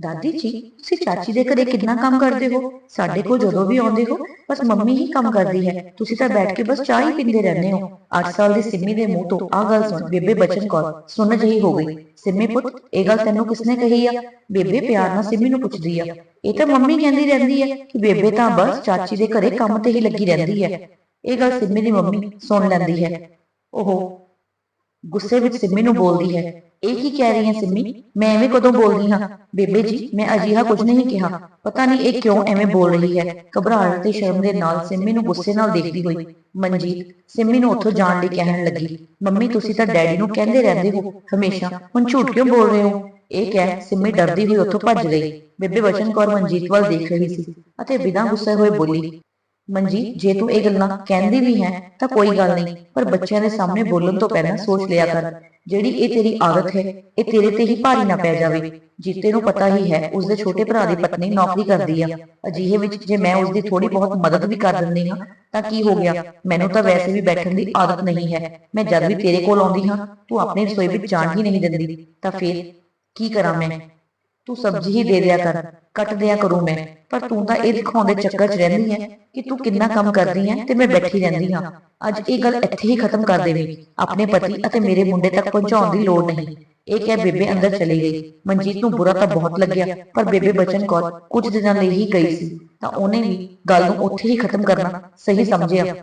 ਦਾਦੀ ਜੀ, ਤੁਸੀਂ ਚਾਚੀ ਦੇ ਘਰੇ ਕਿੰਨਾ ਕੰਮ ਕਰਦੇ ਹੋ? ਸਾਡੇ ਕੋਲ ਜਦੋਂ ਵੀ ਆਉਂਦੇ ਹੋ, ਬਸ ਮੰਮੀ ਹੀ ਕੰਮ ਕਰਦੀ ਹੈ। ਤੁਸੀਂ ਤਾਂ ਬੈਠ ਕੇ ਬਸ ਚਾਹ ਹੀ ਪੀਂਦੇ ਰਹਿੰਦੇ ਹੋ। 8 ਸਾਲ ਦੀ ਸਿੰਮੀ ਦੇ ਮੂੰਹ ਤੋਂ ਆਹ ਗੱਲ ਸੁਣ, ਬੇਬੇ ਬਚਨ ਕੌਰ, ਸੁਣ ਜਿਹੀ ਹੋ ਗਈ। ਸਿੰਮੀ ਪੁੱਤ, ਇਹ ਗੱਲ ਤੈਨੂੰ ਕਿਸਨੇ ਕਹੀ ਆ? ਬੇਬੇ ਪਿਆਰ ਨਾਲ ਸਿੰਮੀ ਨੂੰ ਪੁੱਛਦੀ ਆ। ਇਹ ਤਾਂ ਮੰਮੀ ਕਹਿੰਦੀ ਰਹਿੰਦੀ ਹੈ ਕਿ ਬੇਬੇ ਤਾਂ ਬਸ ਚਾਚੀ ਦੇ ਘਰੇ ਕੰਮ ਤੇ ਹੀ ਲੱਗੀ ਰਹਿੰਦੀ ਹੈ। ਇਹ ਗੱਲ ਸਿੰਮੀ ਦੀ ਮੰਮੀ ਸੁਣ ਲੈਂਦੀ ਹੈ। ਉਹ ਗੁੱਸੇ ਵਿੱਚ ਸਿੰਮੀ ਨੂੰ ਬੋਲਦੀ ਹੈ। ਇਹ ਕੀ ਕਹਿ ਰਹੀ ਹੈ ਸਿੰਮੀ ਮੈਂ ਐਵੇਂ ਕਦੋਂ ਬੋਲਦੀ ਹਾਂ? ਬੇਬੇ ਜੀ, ਮੈਂ ਅਜਿਹਾ ਕੁਝ ਨਹੀਂ ਕਿਹਾ। ਪਤਾ ਨਹੀਂ ਇਹ ਕਿਉਂ ਐਵੇਂ ਬੋਲ ਰਹੀ ਹੈ। ਘਬਰਾਹਟ ਤੇ ਸ਼ਰਮ ਦੇ ਨਾਲ ਸਿੰਮੀ ਨੂੰ ਗੁੱਸੇ ਨਾਲ ਦੇਖਦੀ ਹੋਈ। ਮਨਜੀਤ, ਸਿੰਮੀ ਨੂੰ ਉੱਥੋਂ ਜਾਣ ਲਈ ਕਹਿਣ ਲੱਗੀ, ਮੰਮੀ, ਤੁਸੀਂ ਤਾਂ ਡੈਡੀ ਨੂੰ ਕਹਿੰਦੇ ਰਹਿੰਦੇ ਹੋ। ਹਮੇਸ਼ਾ, ਹੁਣ ਝੂਠ ਕਿਉਂ ਬੋਲ ਰਹੇ ਹੋ? ਇਹ ਕਹਿ ਸਿੰਮੀ ਡਰਦੀ ਹੋਈ ਉੱਥੋਂ ਭੱਜ ਗਈ। ਬੇਬੇ ਵਚਨ ਕੌਰ ਮਨਜੀਤ ਵੱਲ ਦੇਖ ਰਹੀ ਸੀ ਅਤੇ ਬਿਨਾਂ ਗੁੱਸੇ ਹੋਏ ਬੋਲੀ ਮਨਜੀਤ ਜੇ ਤੂੰ ਇਹ ਗੱਲਾਂ ਕਹਿੰਦੀ ਵੀ ਹੈ ਤਾਂ ਕੋਈ ਗੱਲ ਨਹੀਂ। ਪਰ ਬੱਚਿਆਂ ਦੇ ਸਾਹਮਣੇ ਬੋਲਣ ਤੋਂ ਪਹਿਲਾਂ ਸੋਚ ਲਿਆ ਕਰ। ਜਿਹੜੀ ਇਹ ਤੇਰੀ ਆਦਤ ਹੈ ਇਹ ਤੇਰੇ ਤੇ ਹੀ ਭਾਰੀ ਨਾ ਪੈ ਜਾਵੇ। ਜੀਤੇ ਨੂੰ ਪਤਾ ਹੀ ਹੈ ਉਸਦੇ ਛੋਟੇ ਭਰਾ ਦੀ ਪਤਨੀ ਨੌਕਰੀ ਕਰਦੀ ਆ। ਅਜਿਹੇ ਵਿੱਚ ਜੇ ਮੈਂ ਉਸਦੀ ਥੋੜੀ ਬਹੁਤ ਮਦਦ ਵੀ ਕਰ ਦਿੰਦੀ ਹਾਂ ਤਾਂ ਕੀ ਹੋ ਗਿਆ? ਮੈਨੂੰ ਤਾਂ ਵੈਸੇ ਵੀ ਬੈਠਣ ਦੀ ਆਦਤ ਨਹੀਂ ਹੈ। ਮੈਂ ਜਦ ਵੀ ਤੇਰੇ ਕੋਲ ਆਉਂਦੀ ਹਾਂ ਤੂੰ ਆਪਣੀ ਰਸੋਈ ਵਿੱਚ ਜਾਣ ਹੀ ਨਹੀਂ ਦਿੰਦੀ। ਤਾਂ ਫਿਰ ਕੀ ਕਰਾਂ ਮੈਂ ਤੂੰ ਸਬਜ਼ੀ ਹੀ ਦੇ ਦਿਆ ਕਰ ਕੱਟ ਦਿਆ ਕਰੂੰ ਮੈਂ ਪਰ ਤੂੰ ਤਾਂ ਇਹ ਦਿਖਾਉਂਦੇ ਚੱਕਰ 'ਚ ਰਹਿੰਦੀ ਹੈ ਕਿ ਤੂੰ ਕਿੰਨਾ ਕੰਮ ਕਰਦੀ ਹੈ ਤੇ ਮੈਂ ਬੈਠੀ ਰਹਿੰਦੀ ਹਾਂ ਅੱਜ ਇਹ ਗੱਲ ਇੱਥੇ ਹੀ ਖਤਮ ਕਰ ਦੇਵੇਂ ਆਪਣੇ ਪਤੀ ਅਤੇ ਮੇਰੇ ਮੁੰਡੇ ਤੱਕ ਪਹੁੰਚਾਉਣ ਦੀ ਲੋੜ ਨਹੀਂ ਇਹ ਕਹਿ ਬੇਬੇ ਅੰਦਰ ਚਲੀ ਗਈ ਮਨਜੀਤ ਨੂੰ ਬੁਰਾ ਤਾਂ ਬਹੁਤ ਲੱਗਿਆ ਪਰ ਬੇਬੇ ਬਚਨ ਕੌਰ ਕੁਝ ਦਿਨਾਂ ਲਈ ਹੀ ਗਈ ਸੀ ਤਾਂ ਉਹਨੇ ਵੀ ਗੱਲ ਨੂੰ ਉੱਥੇ ਹੀ ਖਤਮ ਕਰਨਾ ਸਹੀ ਸਮਝਿਆ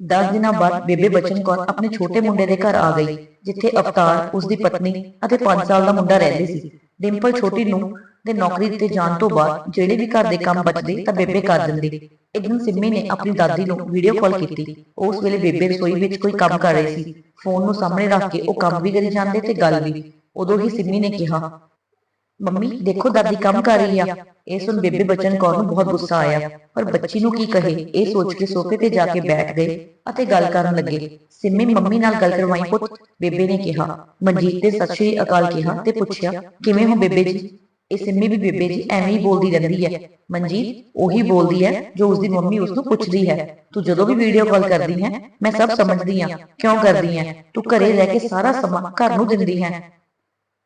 10 ਦਿਨਾਂ ਬਾਅਦ ਬੇਬੇ ਬਚਨ ਕੌਰ ਆਪਣੇ ਛੋਟੇ ਮੁੰਡੇ ਦੇ ਘਰ ਆ ਗਈ ਜਿੱਥੇ ਅਵਤਾਰ ਉਸ ਦੀ ਪਤਨੀ ਅਤੇ 5 ਸਾਲ ਦਾ ਮੁੰਡਾ ਰਹਿੰਦੇ ਸੀ ਡਿੰਪਲ ਛੋਟੀ ਨੂੰ ਦੇ ਨੌਕਰੀ ਤੇ ਜਾਣ ਤੋਂ ਬਾਅਦ ਜਿਹੜੇ ਵੀ ਘਰ ਦੇ ਕੰਮ ਬਚਦੇ ਤਾਂ ਬੇਬੇ ਕਰ ਦਿੰਦੀ। ਇੱਕ ਦਿਨ ਸਿੰਮੀ ਨੇ ਆਪਣੀ ਦਾਦੀ ਨੂੰ ਵੀਡੀਓ ਕਾਲ ਕੀਤੀ। ਉਸ ਵੇਲੇ ਬੇਬੇ ਰਸੋਈ ਵਿੱਚ ਕੋਈ ਕੰਮ ਕਰ ਰਹੀ ਸੀ। ਫੋਨ ਨੂੰ ਸਾਹਮਣੇ ਰੱਖ ਕੇ ਉਹ ਕੰਮ ਵੀ ਕਰੀ ਜਾਂਦੇ ਤੇ ਗੱਲ ਵੀ। ਉਦੋਂ ਹੀ ਸਿੰਮੀ ਨੇ ਕਿਹਾ ਮੰਮੀ ਦੇਖੋ ਦਾਦੀ ਕੰਮ ਕਰ ਰਹੀ ਆ। ਇਹ ਸੁਣ ਬੇਬੇ ਬਚਨ ਕੌਰ ਨੂੰ ਬਹੁਤ ਗੁੱਸਾ ਆਇਆ। ਪਰ ਬੱਚੀ ਨੂੰ ਕੀ ਕਹੇ? ਇਹ ਸੋਚ ਕੇ ਸੋਫੇ ਤੇ ਜਾ ਕੇ ਬੈਠ ਗਏ ਅਤੇ ਗੱਲ ਕਰਨ ਲੱਗੇ ਸਿੰਮੀ ਮੰਮੀ ਨਾਲ ਗੱਲ ਕਰਵਾਈ? ਪੁੱਤ ਬੇਬੇ ਨੇ ਕਿਹਾ। ਮਨਜੀਤ ਨੇ ਸਤਿ ਸ਼੍ਰੀ ਅਕਾਲ ਕਿਹਾ ਤੇ ਪੁੱਛਿਆ ਕਿਵੇਂ ਹੋ ਬੇਬੇ ਜੀ? ਇਹ ਸਿੰਮੀ ਵੀ ਬੇਬੇ ਜੀ ਐਵੇਂ ਹੀ ਬੋਲਦੀ ਰਹਿੰਦੀ ਹੈ। ਮਨਜੀਤ ਉਹੀ ਬੋਲਦੀ ਹੈ ਜੋ ਉਸਦੀ ਮੰਮੀ ਉਸ ਨੂੰ ਪੁੱਛਦੀ ਹੈ। ਤੂੰ ਜਦੋਂ ਵੀ ਵੀਡੀਓ ਕਾਲ ਕਰਦੀ ਹੈ ਮੈਂ ਸਭ ਸਮਝਦੀ ਹਾਂ ਕਿਉਂ ਕਰਦੀ ਹੈ ਤੂੰ ਘਰੇ ਰਹਿ ਕੇ ਸਾਰਾ ਸਮਾਂ ਘਰ ਨੂੰ ਦਿੰਦੀ ਹੈ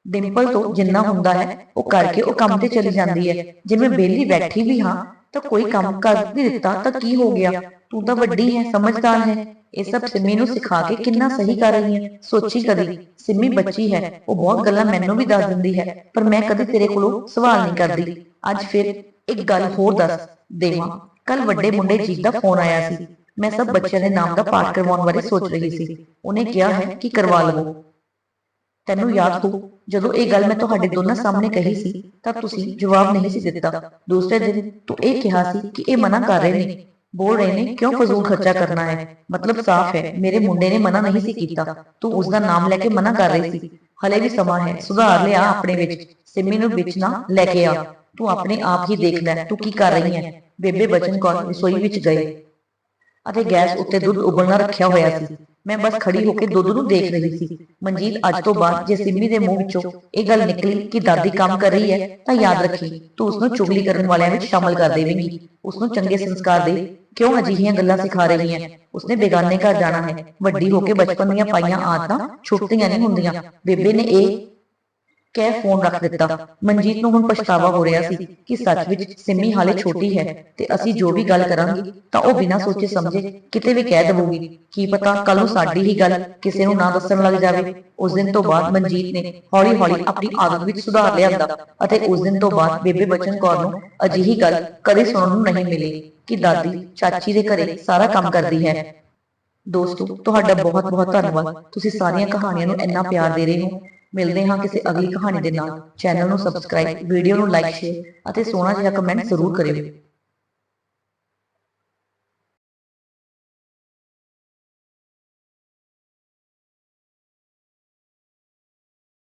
ਡਿੰਪਲ ਤੋਂ ਜਿੰਨਾ ਹੁੰਦਾ ਹੈ ਉਹ ਕਰਕੇ ਉਹ ਕੰਮ ਤੇ ਚਲੀ ਜਾਂਦੀ ਹੈ ਜੇ ਮੈਂ ਵਿਹਲੀ ਬੈਠੀ ਵੀ ਹਾਂ ਤਾਂ ਕੋਈ ਕੰਮ ਕਰ ਵੀ ਦਿੱਤਾ ਤਾਂ ਕੀ ਹੋ ਗਿਆ ਤੂੰ ਤਾਂ ਵੱਡੀ ਹੈ ਸਮਝਦਾਰ ਹੈ ਇਹ ਸਭ ਸਿੰਮੀ ਨੂੰ ਸਿਖਾ ਕੇ ਕਿੰਨਾ ਸਹੀ ਕਰ ਰਹੀ ਹੈ ਸੋਚੀ ਕਦੀ ਸਿੰਮੀ ਬੱਚੀ ਹੈ ਉਹ ਬਹੁਤ ਗੱਲਾਂ ਮੈਨੂੰ ਵੀ ਦੱਸ ਦਿੰਦੀ ਹੈ ਪਰ ਮੈਂ ਕਦੇ ਤੇਰੇ ਕੋਲੋਂ ਸਵਾਲ ਨਹੀਂ ਕਰਦੀ ਅੱਜ ਫਿਰ ਇੱਕ ਗੱਲ ਹੋਰ ਦੱਸ ਦੇਵਾਂ ਕੱਲ ਵੱਡੇ ਮੁੰਡੇ ਜੀ ਦਾ ਫੋਨ ਆਇਆ ਸੀ ਮੈਂ ਸਭ ਬੱਚਿਆਂ ਦੇ ਨਾਮ ਦਾ ਪਾਠ ਕਰਵਾਉਣ ਬਾਰੇ ਸੋਚ ਰਹੀ ਸੀ ਉਹਨੇ ਕਿਹਾ ਹੈ ਕਿ ਕਰਵਾ ਲਵੋ ਤੈਨੂੰ ਯਾਦ ਹੋ ਜਦੋਂ ਇਹ ਗੱਲ ਮੈਂ ਤੁਹਾਡੇ ਦੋਨਾਂ ਸਾਹਮਣੇ ਕਹੀ ਸੀ ਤਾਂ ਤੁਸੀਂ ਜਵਾਬ ਨਹੀਂ ਸੀ ਦਿੱਤਾ ਦੂਸਰੇ ਦਿਨ ਤੂੰ ਇਹ ਕਿਹਾ ਸੀ ਕਿ ਇਹ ਮਨਾ ਕਰ ਰਹੇ ਨੇ ਬੋਲ ਰਹੇ ਨੇ ਕਿਉਂ ਫਜ਼ੂਲ ਖਰਚਾ ਕਰਨਾ ਹੈ ਮਤਲਬ ਸਾਫ਼ ਹੈ ਮੇਰੇ ਮੁੰਡੇ ਨੇ ਮਨਾ ਨਹੀਂ ਸੀ ਕੀਤਾ ਤੂੰ ਉਸ ਦਾ ਨਾਮ ਲੈ ਕੇ ਮਨਾ ਕਰ ਰਹੀ ਸੀ ਹਲੇ ਵੀ ਸਮਾਂ ਹੈ ਸੁਧਾਰ ਲਿਆ ਆਪਣੇ ਵਿੱਚ ਸਿੰਮੀ ਨੂੰ ਵਿੱਚ ਨਾ ਲੈ ਕੇ ਆ ਤੂੰ ਆਪਣੇ ਆਪ ਹੀ ਦੇਖ ਲੈ ਤੂੰ ਕੀ ਕਰ ਰਹੀ ਹੈ ਬੇਬੇ ਬਚਨ ਕੌਰ ਰਸੋਈ ਵਿੱਚ ਗਏ ਅਤੇ ਗੈਸ ਉੱਤੇ ਦੁੱਧ ਉਬਲਣਾ ਰੱਖਿਆ ਹੋਇਆ ਸੀ ਮੈਂ ਬਸ ਖੜੀ ਹੋ ਕੇ ਦੁੱਧ ਨੂੰ ਦੇਖ ਰਹੀ ਸੀ ਮਨਜੀਤ ਅੱਜ ਤੋਂ ਬਾਅਦ ਜੇ ਸਿੰਮੀ ਦੇ ਮੂੰਹ ਵਿੱਚੋਂ ਇਹ ਗੱਲ ਨਿਕਲੀ ਕਿ ਦਾਦੀ ਕੰਮ ਕਰ ਰਹੀ ਹੈ ਤਾਂ ਯਾਦ ਰੱਖੀ ਤੂੰ ਉਸ ਨੂੰ ਚੁਗਲੀ ਕਰਨ ਵਾਲਿਆਂ ਵਿੱਚ ਸ਼ਾਮਲ ਕਰ ਦੇਵੇਂਗੀ ਉਸ ਨੂੰ ਚੰਗੇ ਸੰਸਕਾਰ ਦੇ ਕਿਉਂ ਅਜਿਹੀਆਂ ਗੱਲਾਂ ਸਿਖਾ ਰਹੀ ਹੈ ਉਸਨੇ ਬੇਗਾਨੇ ਘਰ ਜਾਣਾ ਹੈ ਵੱਡੀ ਹੋ ਕੇ ਬਚਪਨ ਦੀਆਂ ਪਾਈਆਂ ਆਦਤਾਂ ਛੁੱਟਦੀਆਂ ਨਹੀਂ ਹੁੰਦੀਆਂ ਬੇਬੇ ਨੇ ਇਹ ਕਹਿ ਫੋਨ ਰੱਖ ਦਿੱਤਾ। ਮਨਜੀਤ ਨੂੰ ਹੁਣ ਪਛਤਾਵਾ ਹੋ ਰਿਹਾ ਸੀ ਕਿ ਸੱਚ ਵਿੱਚ ਸਿੰਮੀ ਹਾਲੇ ਛੋਟੀ ਹੈ ਤੇ ਅਸੀਂ ਜੋ ਵੀ ਗੱਲ ਕਰਾਂਗੇ ਤਾਂ ਉਹ ਬਿਨਾਂ ਸੋਚੇ ਸਮਝੇ ਕਿਤੇ ਵੀ ਕਹਿ ਦੇਵੂਗੀ। ਕੀ ਪਤਾ ਕੱਲ ਨੂੰ ਸਾਡੀ ਹੀ ਗੱਲ ਕਿਸੇ ਨੂੰ ਨਾ ਦੱਸਣ ਲੱਗ ਜਾਵੇ। ਉਸ ਦਿਨ ਤੋਂ ਬਾਅਦ ਮਨਜੀਤ ਨੇ ਹੌਲੀ-ਹੌਲੀ ਆਪਣੀ ਆਦਤ ਵਿੱਚ ਸੁਧਾਰ ਲਿਆਂਦਾ ਅਤੇ ਉਸ ਦਿਨ ਤੋਂ ਬਾਅਦ ਬੇਬੇ ਬਚਨ ਕੌਰ ਨੂੰ ਅਜਿਹੀ ਗੱਲ ਕਦੇ ਸੁਣਨ ਨੂੰ ਨਹੀਂ ਮਿਲੀ ਕਿ ਦਾਦੀ ਚਾਚੀ ਦੇ ਘਰੇ ਸਾਰਾ ਕੰਮ ਕਰਦੀ ਹੈ। ਦੋਸਤੋ, ਤੁਹਾਡਾ ਬਹੁਤ ਬਹੁਤ ਧੰਨਵਾਦ। ਤੁਸੀਂ ਸਾਰੀਆਂ ਕਹਾਣੀਆਂ ਨੂੰ ਇੰਨਾ ਪਿਆਰ ਦੇ ਰਹੇ ਹੋ। ਮਿਲਦੇ ਹਾਂ ਕਿਸੇ ਅਗਲੀ ਕਹਾਣੀ ਦੇ ਨਾਲ। ਚੈਨਲ ਨੂੰ ਸਬਸਕ੍ਰਾਈਬ ਵੀਡੀਓ ਨੂੰ ਲਾਈਕ ਸ਼ੇਅਰ ਅਤੇ ਸੋਹਣਾ ਜਿਹਾ ਕਮੈਂਟ ਜ਼ਰੂਰ ਕਰਿਓ।